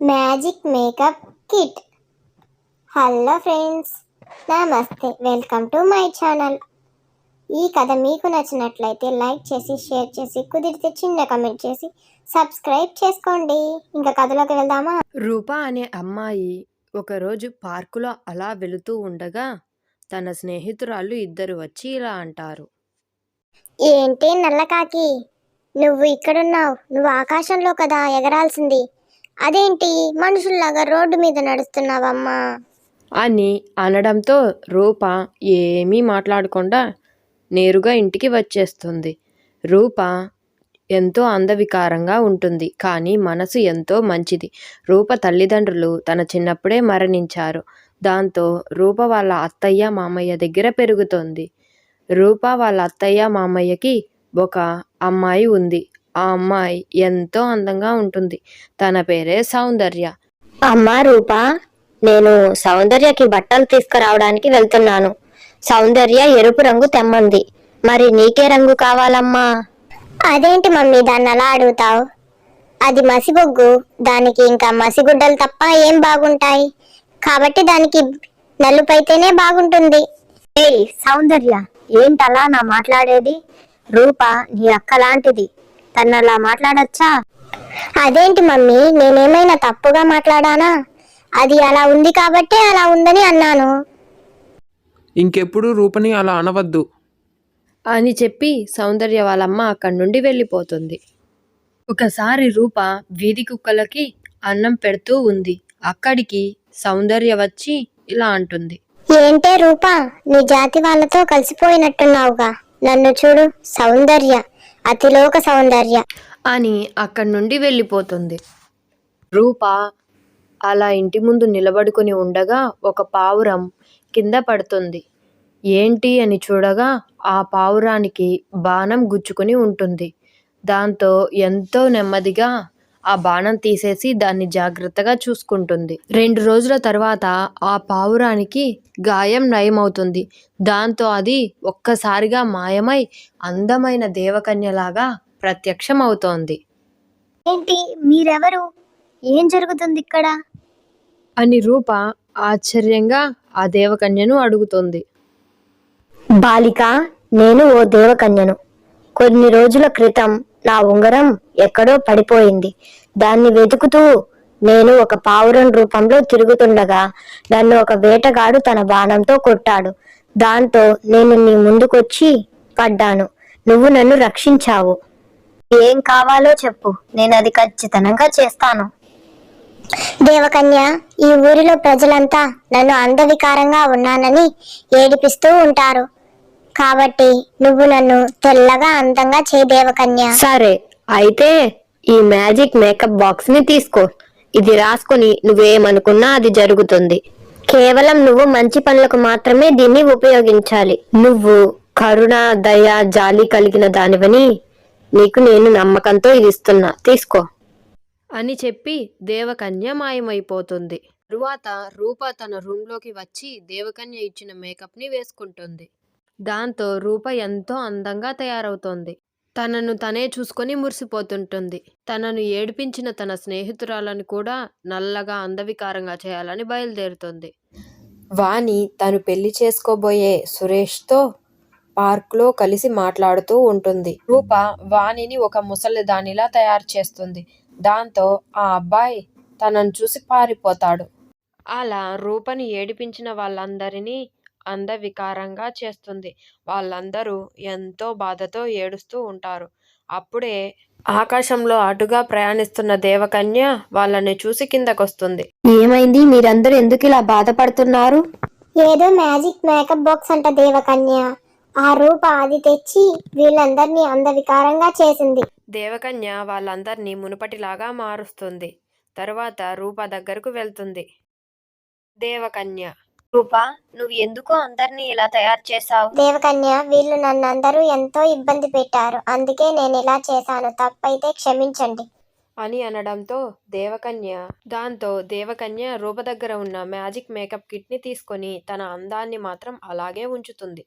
Magic makeup kit. Hello friends నమస్తే welcome to my channel. ఈ కథ మీకు నచ్చినట్లయితే లైక్ చేసి షేర్ చేసి కుదిరితే చిన్న కమెంట్ చేసి సబ్స్క్రైబ్ చేసుకోండి. ఇంకా కథలోకి వెళ్దామా? రూప అనే అమ్మాయి ఒకరోజు పార్కులో అలా వెళుతూ ఉండగా తన స్నేహితురాళ్ళు ఇద్దరు వచ్చి ఇలా అంటారు. ఏంటి నల్లకాకి? నువ్వు ఇక్కడున్నావు. నువ్వు ఆకాశంలో కదా ఎగరాల్సింది. అదేంటి? మనుషుల్లాగా రోడ్డు మీద నడుస్తున్నావమ్మా. అని అనడంతో రూప ఏమీ మాట్లాడకుండా నేరుగా ఇంటికి వచ్చేస్తుంది. రూప ఎంతో అందవికారంగా ఉంటుంది కానీ మనసు ఎంతో మంచిది. రూప తల్లిదండ్రులు తన చిన్నప్పుడే మరణించారు. దాంతో రూప వాళ్ళ అత్తయ్య మామయ్య దగ్గర పెరుగుతోంది. రూప వాళ్ళ అత్తయ్య మామయ్యకి ఒక అమ్మాయి ఉంది. ఆ అమ్మాయి ఎంతో అందంగా ఉంటుంది. తన పేరే సౌందర్య. అమ్మా రూప నేను సౌందర్యకి బట్టలు తీసుకురావడానికి వెళ్తున్నాను. సౌందర్య ఎరుపు రంగు తెమ్మంది. మరి నీకే రంగు కావాలమ్మా? అదేంటి మమ్మీ దాన్ని అలా అడుగుతావు? అది మసిబొగ్గు. దానికి ఇంకా మసిగుడ్డలు తప్ప ఏం బాగుంటాయి? కాబట్టి దానికి నలుపైతేనే బాగుంటుంది. ఏయ్ సౌందర్య ఏంటలా నా మాట్లాడేది? రూప నీ అక్క లాంటిది. తనలా మాట్లాడచ్చా? అదేంటి మమ్మీ నేనేమైనా తప్పుగా మాట్లాడానా? అది అలా ఉంది కాబట్టే అలా ఉందని అన్నాను. ఇంకెప్పుడు రూపని అలా అనవద్దు. అని చెప్పి సౌందర్య వాళ్ళమ్మ అక్కడి నుండి వెళ్ళిపోతుంది. ఒకసారి రూప వీధి కుక్కలకి అన్నం పెడుతూ ఉంది. అక్కడికి సౌందర్య వచ్చి ఇలా అంటుంది. ఏంటే రూపా నీ జాతి వాళ్ళతో కలిసిపోయినట్టున్నావుగా. నన్ను చూడు సౌందర్య. అతిలోక సౌందర్య. అని అక్కడి నుండి వెళ్ళిపోతుంది. రూప అలా ఇంటి ముందు నిలబడుకుని ఉండగా ఒక పావురం కింద పడుతుంది. ఏంటి అని చూడగా ఆ పావురానికి బాణం గుచ్చుకుని ఉంటుంది. దాంతో ఎంతో నెమ్మదిగా ఆ బాణం తీసేసి దాన్ని జాగ్రత్తగా చూసుకుంటుంది. రెండు రోజుల తర్వాత ఆ పావురానికి గాయం నయమవుతుంది. దాంతో అది ఒక్కసారిగా మాయమై అందమైన దేవకన్యలాగా ప్రత్యక్షం అవుతోంది ఏంటి? మీరెవరు? ఏం జరుగుతుంది ఇక్కడ అని రూప ఆశ్చర్యంగా ఆ దేవకన్యను అడుగుతుంది. బాలిక నేను ఓ దేవకన్యను. కొన్ని రోజుల క్రితం నా ఉంగరం ఎక్కడో పడిపోయింది. దాన్ని వెతుకుతూ నేను ఒక పావురం రూపంలో తిరుగుతుండగా నన్ను ఒక వేటగాడు తన బాణంతో కొట్టాడు. దాంతో నేను నీ ముందుకొచ్చి పడ్డాను. నువ్వు నన్ను రక్షించావు. ఏం కావాలో చెప్పు. నేను అది ఖచ్చితంగా చేస్తాను. దేవకన్య ఈ ఊరిలో ప్రజలంతా నన్ను అందవికారంగా ఉన్నానని ఏడిపిస్తూ ఉంటారు. కాబట్టి నువ్వు నన్ను తెల్లగా అందంగా చే దేవకన్య. సరే అయితే ఈ మ్యాజిక్ మేకప్ బాక్స్ని తీసుకో. ఇది రాసుకొని నువ్వేమనుకున్నా అది జరుగుతుంది. కేవలం నువ్వు మంచి పనులకు మాత్రమే దీన్ని ఉపయోగించాలి. నువ్వు కరుణ దయ జాలి కలిగిన దానివని నీకు నేను నమ్మకంతో ఇది ఇస్తున్నా. తీసుకో. అని చెప్పి దేవకన్య మాయమైపోతుంది. తరువాత రూప తన రూమ్లోకి వచ్చి దేవకన్య ఇచ్చిన మేకప్ని వేసుకుంటుంది. దాంతో రూప ఎంతో అందంగా తయారవుతోంది. తనను తనే చూసుకొని మురిసిపోతుంటుంది. తనను ఏడిపించిన తన స్నేహితురాలను కూడా నల్లగా అందవికారంగా చేయాలని బయలుదేరుతుంది. వాణి తను పెళ్ళి చేసుకోబోయే సురేష్తో పార్క్లో కలిసి మాట్లాడుతూ ఉంటుంది. రూప వాణిని ఒక ముసలిదానిలా తయారు చేస్తుంది. దాంతో ఆ అబ్బాయి తనను చూసి పారిపోతాడు. అలా రూపని ఏడిపించిన వాళ్ళందరినీ అందవికారంగా చేస్తుంది. వాళ్ళందరూ ఎంతో బాధతో ఏడుస్తూ ఉంటారు. అప్పుడే ఆకాశంలో అటుగా ప్రయాణిస్తున్న దేవకన్య వాళ్ళని చూసి కిందకొస్తుంది. ఏమైంది? మీరందరూ ఎందుకు ఇలా బాధపడుతున్నారు? ఏదో మ్యాజిక్ మేకప్ బాక్స్ అంట దేవకన్య. ఆ రూప అది తెచ్చి వీళ్ళందరినీ అందవికారంగా చేసింది. దేవకన్య వాళ్ళందరినీ మునుపటిలాగా మారుస్తుంది. తరువాత రూప దగ్గరకు వెళ్తుంది. దేవకన్య రూప నువ్వు ఎందుకు అందరినీ ఇలా తయారు చేశావు? దేవకన్య వీళ్ళు నన్ను అందరూ ఎంతో ఇబ్బంది పెట్టారు. అందుకే నేను ఇలా చేశాను. తప్పైతే క్షమించండి. అని అనడంతో దేవకన్య దాంతో దేవకన్య రూప దగ్గర ఉన్న మ్యాజిక్ మేకప్ కిట్ని తీసుకొని తన అందాన్ని మాత్రం అలాగే ఉంచుతుంది.